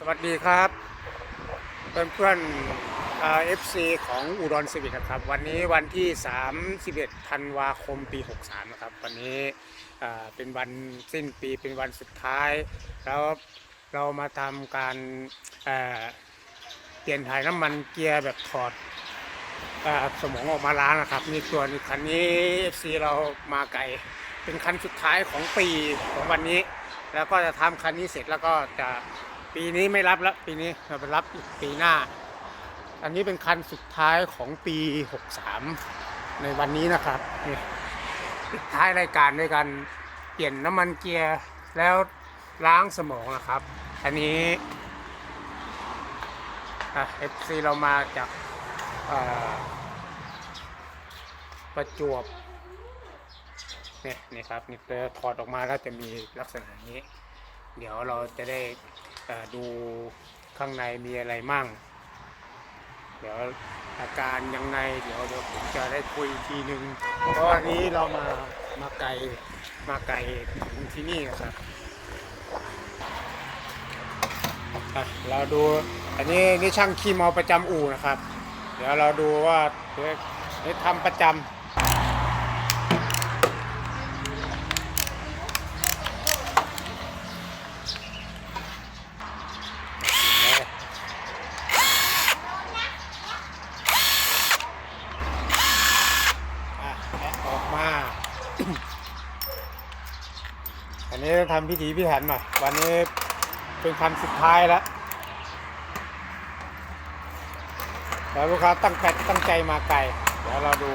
สวัสดีครับเพื่อนเพื่อนเอฟซีของอุดรซีวิกครับ วันนี้วันที่ 31ธันวาคมปี 63 นะครับ วันนี้เป็นวันสิ้นปีเป็นวันสุดท้าย แล้วเรามาทำการเปลี่ยนถ่ายน้ำมันเกียร์แบบถอดอสมองออกมาล้างนะครับนี่ตัวนี้คันนี้ FC เรามาไกลเป็นคันสุดท้ายของปีของวันนี้ แล้วก็จะทำคันนี้เสร็จแล้วก็จะ ปีนี้ไม่รับแล้วปีนี้เราไปรับอีกปีหน้า อันนี้เป็นคันสุดท้ายของปี 63 ในวันนี้นะครับนี่ปิดท้ายรายการด้วยการเปลี่ยนน้ำมันเกียร์แล้วล้างสมองนะครับ อันนี้เอฟซีเรามาจากประจวบเนี่ยนี่ครับนี่จะถอดออกมาแล้วจะมีลักษณะนี้ เดี๋ยวเราจะได้ ดูข้างในมีอะไรมั่ง เดี๋ยวอาการยังไง เดี๋ยวเดี๋ยวผมจะได้คุยอีกทีนึงเพราะวันนี้เรามามาไกลมาไกลถึงที่นี่นะครับอะเราดูอันนี้นี่ช่างขี้เมาประจำอู่นะครับ เดี๋ยวเราดูว่าเดี๋ยวเดี๋ยวทำประจำ อะแกะออกมา อันนี้ทำพิธีพิถันหน่อย วันนี้เป็นคันสุดท้ายแล้วแล้วลูกค้าตั้งใจตั้งใจมาไกลเดี๋ยวเราดู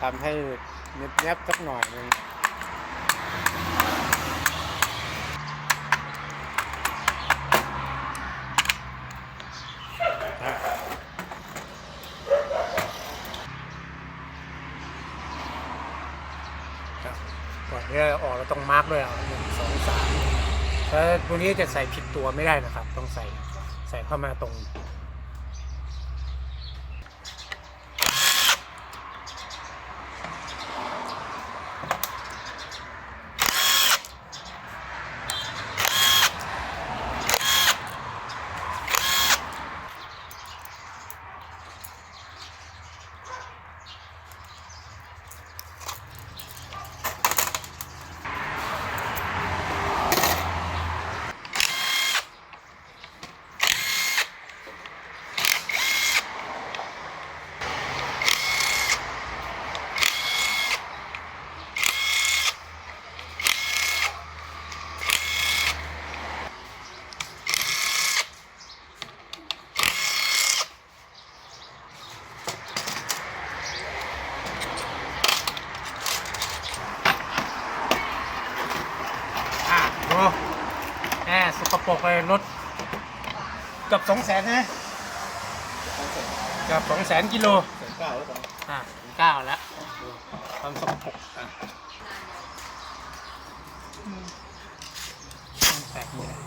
ทำให้เนียบเนียบๆสักหน่อยหนึงอะ ครับ ก่อนที่จะออกเราต้องมาร์กด้วยอะหนึ่งสองสามถ้าตัวนี้จะใส่ผิดตัวไม่ได้นะครับ ต้องใส่ใส่เข้ามาตรง อะดูแหมสกปรกเลยรถเกือบสองแสนนะเกือบสองแสนกิโลแสนเก้าแล้วกันอะถึงเก้าแล้วดูความสกปรกอะแตกนี่แหละ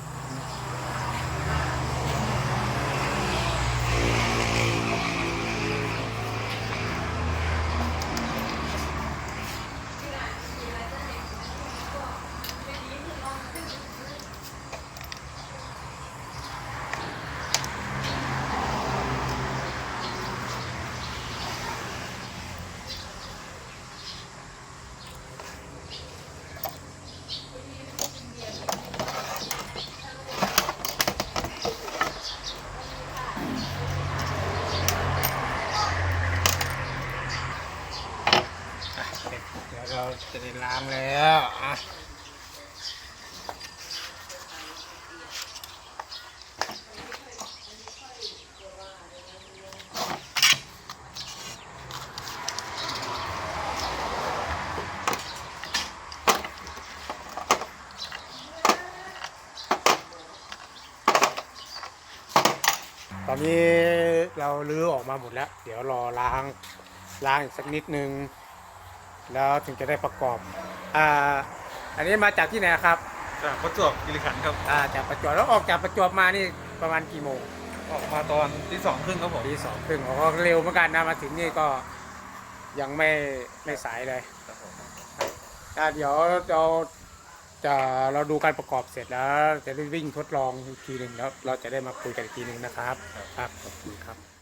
อะเสร็จเดี๋ยวเรา จะได้ล้างแล้วอะตอนนี้เราลื้อออกมาหมดแล้ว เดี๋ยวรอล้างล้างอีกสักนิดนึง แล้วถึงจะได้ประกอบอ่าอันนี้มาจากที่ไหนครับจากประจวบกิริขันธ์ครับ อ่าจากประจวบแล้วออกจากประจวบมานี่ประมาณกี่โมงออกมาตอนที่สองครึ่งครับผมตีสองครึ่งอ๋อก็เร็วเหมือนกันนะมาถึงนี่ก็ยังไม่ไม่สายเลยครับผมอ่าเดี๋ยวเราจะเราดูการประกอบเสร็จแล้ว จะได้วิ่งทดลองอีกทีหนึ่งแล้วเราจะได้มาคุยกันอีกทีหนึ่งนะครับครับขอบคุณครับ